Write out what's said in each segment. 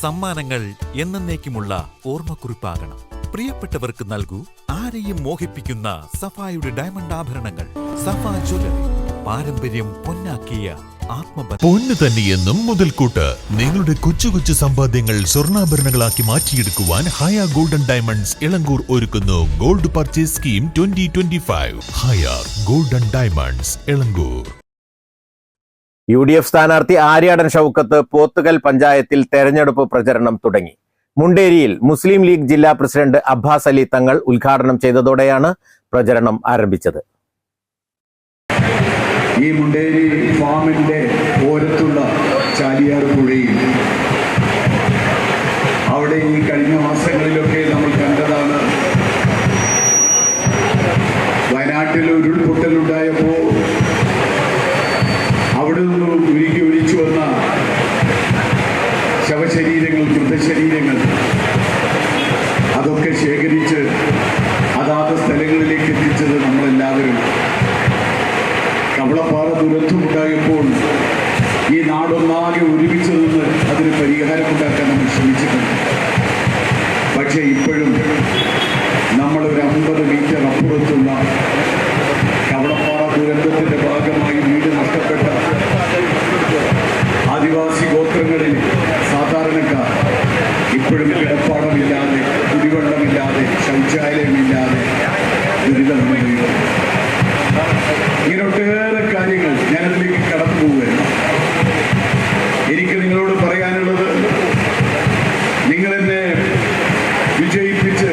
സമ്മാനങ്ങൾ എന്നേക്കുമുള്ള ഓർമ്മക്കുറിപ്പാകണം. പ്രിയപ്പെട്ടവർക്ക് നൽകൂ ആരെയും മോഹിപ്പിക്കുന്ന സഫായുടെ ഡയമണ്ട് ആഭരണങ്ങൾ. സഫാ ജ്വല്ലറി പാരമ്പര്യം പൊന്നാക്കിയ പൊന്ന് തന്നെയെന്നും മുതൽക്കൂട്ട്. നിങ്ങളുടെ കൊച്ചു കൊച്ചു സമ്പാദ്യങ്ങൾ സ്വർണാഭരണങ്ങളാക്കി മാറ്റിയെടുക്കുവാൻ ഹയ ഗോൾഡൻ ഡയമണ്ട്സ് ഇളങ്കൂർ ഒരുക്കുന്നു gold purchase scheme twenty twenty five. Haya golden diamonds Elankur. U D F സ്ഥാനാർത്ഥി ആര്യാടൻ ഷൌക്കത്ത് പോത്തുകൽ പഞ്ചായത്തിൽ തെരഞ്ഞെടുപ്പ് പ്രചരണം തുടങ്ങി. മുണ്ടേരിയിൽ മുസ്ലിം ലീഗ് ജില്ലാ പ്രസിഡന്റ് അബ്ബാസ് അലി തങ്ങൾ ഉദ്ഘാടനം ചെയ്തതോടെയാണ് പ്രചരണം ആരംഭിച്ചത്. ഈ മുണ്ടേരി ഫാമിന്റെ ഓരത്തുള്ള ചാലിയാർ പുഴയിൽ അവിടെ ഈ കഴിഞ്ഞ മാസങ്ങളിലൊക്കെ നമ്മൾ കണ്ടതാണ്. വയനാട്ടിൽ ഉരുൾപൊട്ടലുണ്ടായപ്പോൾ ഉരുകി ഒലിച്ചു വന്ന ശവശരീരങ്ങൾ മൃതശരീരങ്ങൾ അതൊക്കെ ശേഖരിച്ച് അതാത് സ്ഥലങ്ങളിലേക്ക് എത്തിച്ചത് നമ്മളെല്ലാവരും. കവളപ്പാറ ദുരന്തമുണ്ടായപ്പോൾ ഈ നാടൊന്നാകെ ഒരുമിച്ച് നിന്ന് അതിന് പരിഹാരമുണ്ടാക്കാൻ നമ്മൾ ശ്രമിച്ചിട്ടുണ്ട്. പക്ഷേ ഇപ്പോഴും നമ്മളൊരു അമ്പത് മീറ്റർ അപ്പുറത്തുള്ള ഇങ്ങനെ ഒട്ടേറെ കാര്യങ്ങൾ ഞാനതിലേക്ക് കടന്നു പോവുകയാണ് എനിക്ക് നിങ്ങളോട് പറയാനുള്ളത് നിങ്ങൾ എന്നെ വിജയിപ്പിച്ച്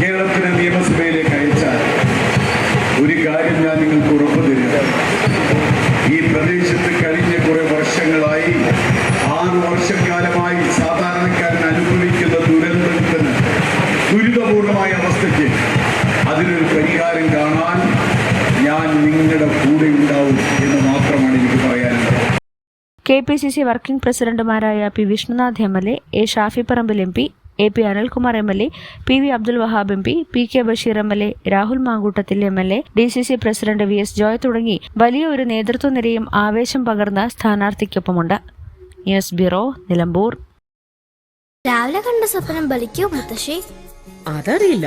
കേരളത്തിന് നിയമസഭയിലേക്ക് അയച്ചാൽ ഒരു കാര്യം ഞാൻ നിങ്ങൾക്ക് ഉറപ്പ് തരിക ഈ പ്രദേശത്ത് കഴിഞ്ഞ കുറെ വർഷങ്ങളായി ആറ് വർഷക്കാലമായി സാധാരണക്കാരൻ അനുഭവിക്കുന്ന ദുരന്തത്തിന് ദുരിതപൂർണമായ അവസ്ഥയ്ക്ക് പരിഹാരം കാണാൻ ഞാൻ നിങ്ങളുടെ കൂടെ ഉണ്ടാവും എന്ന് മാത്രമാണ് എനിക്ക് പറയാനുള്ളത്. K P C C working പ്രസിഡന്റുമാരായ P Vishnunath M L A A Shafi Parambil M P A P Anilkumar M L A P V Abdul Wahab M P P K Basheer M L A Rahul Mamkootathil M L A D C C president V S Joy തുടങ്ങി വലിയ ഒരു നേതൃത്വ നിരയും ആവേശം പകർന്ന സ്ഥാനാർത്ഥിക്കൊപ്പമുണ്ട്. News bureau Nilambur. രാവിലെ കണ്ട സ്വപ്നം ബലിക്കോ മുത്തശ്ശി? അതറിയില്ല.